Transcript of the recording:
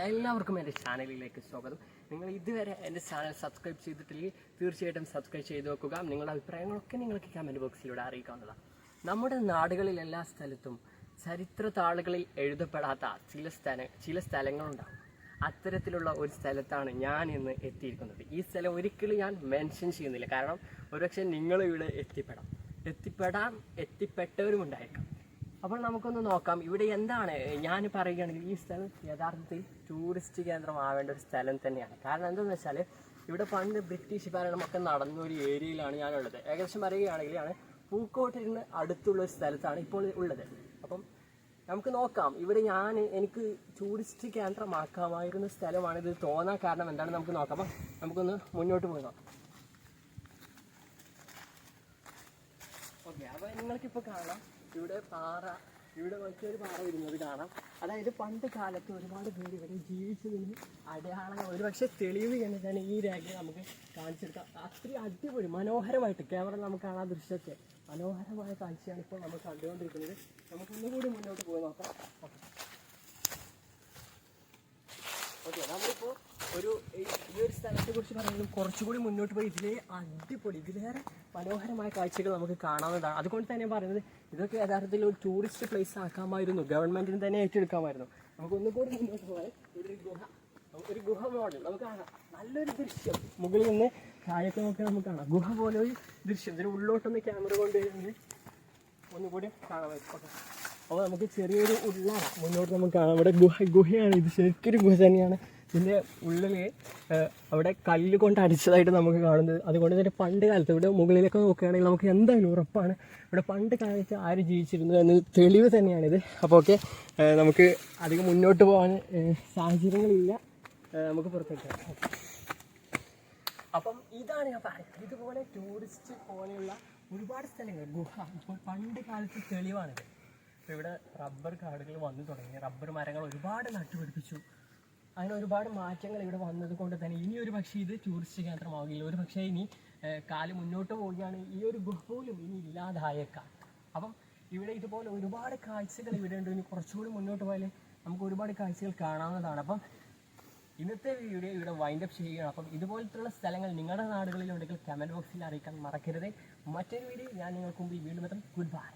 എല്ലാവർക്കും എന്റെ ചാനലിലേക്ക് സ്വാഗതം. നിങ്ങൾ ഇതുവരെ എന്റെ ചാനൽ സബ്സ്ക്രൈബ് ചെയ്തിട്ടില്ലെങ്കിൽ തീർച്ചയായിട്ടും സബ്സ്ക്രൈബ് ചെയ്ത് വെക്കുക. നിങ്ങളുടെ അഭിപ്രായങ്ങളൊക്കെ നിങ്ങൾക്ക് കമന്റ് ബോക്സിലൂടെ അറിയിക്കാവുന്നതാണ്. നമ്മുടെ നാടുകളിൽ എല്ലാ സ്ഥലത്തും ചരിത്ര താളുകളിൽ എഴുതപ്പെടാത്ത ചില സ്ഥല ചില സ്ഥലങ്ങളുണ്ടാകും. അത്തരത്തിലുള്ള ഒരു സ്ഥലത്താണ് ഞാൻ ഇന്ന് എത്തിയിരിക്കുന്നത്. ഈ സ്ഥലം ഒരിക്കലും ഞാൻ മെൻഷൻ ചെയ്യുന്നില്ല. കാരണം ഒരുപക്ഷെ നിങ്ങൾ ഇവിടെ എത്തിപ്പെടാം. എത്തിപ്പെടാൻ എത്തിപ്പെട്ടവരുമുണ്ടായിരിക്കാം അപ്പോൾ നമുക്കൊന്ന് നോക്കാം. ഇവിടെ എന്താണ്? ഞാൻ പറയുകയാണെങ്കിൽ ഈ സ്ഥലം യഥാർത്ഥത്തിൽ ടൂറിസ്റ്റ് കേന്ദ്രമാവേണ്ട ഒരു സ്ഥലം തന്നെയാണ്. കാരണം എന്താണെന്ന് വെച്ചാൽ ഇവിടെ പണ്ട് ബ്രിട്ടീഷ് ഭരണമൊക്കെ നടന്ന ഒരു ഏരിയയിലാണ് ഞാനുള്ളത്. ഏകദേശം പറയുകയാണെങ്കിൽ ആണ് പൂക്കോട്ടിന് അടുത്തുള്ള ഒരു സ്ഥലത്താണ് ഇപ്പോൾ ഉള്ളത്. അപ്പം നമുക്ക് നോക്കാം. ഇവിടെ ഞാൻ എനിക്ക് ടൂറിസ്റ്റ് കേന്ദ്രമാക്കാമായിരുന്ന സ്ഥലമാണ് ഇത് തോന്നാൻ കാരണം എന്താണ് നമുക്ക് നോക്കാം. അപ്പം നമുക്കൊന്ന് മുന്നോട്ട് നോക്കാം. ഓക്കെ അപ്പോൾ നിങ്ങൾക്കിപ്പോൾ കാണാം. ഇവിടെ പാറ. ഇവിടെ മറ്റൊരു പാറ വരുന്നത് കാണാം. അതായത് പണ്ട് കാലത്ത് ഒരുപാട് പേര് ഇവിടെ ജീവിച്ചതിന് അടയാളങ്ങൾ ഒരുപക്ഷെ തെളിവ് കണ്ടിട്ടാണ് ഈ രേഖ നമുക്ക് കാണിച്ചെടുക്കാം. അത്രയും അടിപൊളി മനോഹരമായിട്ട് ക്യാമറ നമുക്ക് കാണാൻ ദൃശ്യമൊക്കെ മനോഹരമായ കാഴ്ചയാണ് ഇപ്പോൾ നമ്മൾ കണ്ടുകൊണ്ടിരിക്കുന്നത്. നമുക്ക് നമുക്കൊന്നുകൂടി മുന്നോട്ട് പോയി നോക്കാം. ഓക്കെ നമ്മളിപ്പോൾ ഒരു ഈ ഒരു സ്ഥലത്തെ കുറിച്ച് പറയുമ്പോൾ കുറച്ചുകൂടി മുന്നോട്ട് പോയി. ഇതിലെ അടിപൊളി ഇതിലേറെ മനോഹരമായ കാഴ്ചകൾ നമുക്ക് കാണാവുന്നതാണ്. അതുകൊണ്ട് തന്നെ പറയുന്നത് ഇതൊക്കെ യഥാർത്ഥത്തിൽ ഒരു ടൂറിസ്റ്റ് പ്ലേസ് ആക്കാമായിരുന്നു. ഗവൺമെന്റിന് തന്നെ ഏറ്റെടുക്കാമായിരുന്നു. നമുക്ക് ഒന്നുകൂടി മുന്നോട്ട് പോയാൽ ഒരു ഗുഹ ഒരു ഗുഹ മോഡൽ നമുക്ക് കാണാം. നല്ലൊരു ദൃശ്യം. മുകളിൽ നിന്ന് താഴേക്ക് നോക്കി നമുക്ക് കാണാം. ഗുഹ പോലെ ഒരു ദൃശ്യം. ഇതിന് ഉള്ളോട്ടൊന്ന് ക്യാമറ കൊണ്ടുവരുന്നത് ഒന്നുകൂടി ഓക്കെ. അപ്പോൾ നമുക്ക് ചെറിയൊരു ഉള്ളാണ് മുന്നോട്ട് നമുക്ക് കാണാം. ഇവിടെ ഗുഹ ഗുഹയാണ് ഇത്. ശരിക്കൊരു ഗുഹ തന്നെയാണ്. ഇതിന്റെ ഉള്ളിൽ അവിടെ കല്ല് കൊണ്ട് അടിച്ചതായിട്ട് നമുക്ക് കാണുന്നത്. അതുകൊണ്ട് തന്നെ പണ്ട് കാലത്ത് ഇവിടെ മുകളിലൊക്കെ നോക്കുകയാണെങ്കിൽ നമുക്ക് എന്തായാലും ഉറപ്പാണ് ഇവിടെ പണ്ട് കാലത്ത് ആര് ജീവിച്ചിരുന്നു എന്ന് തെളിവ് തന്നെയാണിത്. അപ്പോൾ ഓക്കെ നമുക്ക് അധികം മുന്നോട്ട് പോകാൻ സാഹചര്യങ്ങളില്ല. നമുക്ക് പുറത്തേക്ക് അപ്പം ഇതാണ് ഞാൻ പറയുന്നത് ഇതുപോലെ ടൂറിസ്റ്റ് പോലെയുള്ള ഒരുപാട് സ്ഥലങ്ങൾ. ഗുഹ. ഇപ്പോൾ പണ്ട് കാലത്ത് തെളിവാണിത്. ഇപ്പോൾ ഇവിടെ റബ്ബർ കാടുകൾ വന്നു തുടങ്ങി. റബ്ബർ മരങ്ങൾ ഒരുപാട് നട്ടുപിടിപ്പിച്ചു. അങ്ങനെ ഒരുപാട് മാറ്റങ്ങൾ ഇവിടെ വന്നത് കൊണ്ട് തന്നെ ഇനി ഒരു പക്ഷേ ഇത് ടൂറിസ്റ്റ് കേന്ദ്രമാവുകയില്ല. ഒരു പക്ഷേ ഇനി കാൽ മുന്നോട്ട് പോവുകയാണ്. ഈ ഒരു ഗുഹ പോലും ഇനി ഇല്ലാതായേക്കാം. അപ്പം ഇവിടെ ഇതുപോലെ ഒരുപാട് കാഴ്ചകൾ ഇവിടെ ഉണ്ട്. ഇനി കുറച്ചുകൂടി മുന്നോട്ട് പോയാൽ നമുക്ക് ഒരുപാട് കാഴ്ചകൾ കാണാവുന്നതാണ്. അപ്പം ഇന്നത്തെ വീഡിയോ ഇവിടെ വൈൻഡ് അപ്പ് ചെയ്യുകയാണ്. അപ്പം ഇതുപോലത്തുള്ള സ്ഥലങ്ങൾ നിങ്ങളുടെ നാടുകളിലുണ്ടെങ്കിൽ കമന്റ് ബോക്സിൽ അറിയിക്കാൻ മറക്കരുത്. മറ്റൊരു വീഡിയോ ഞാൻ നിങ്ങൾക്ക് മുമ്പിൽ വീണ്ടും ഗുഡ് ബൈ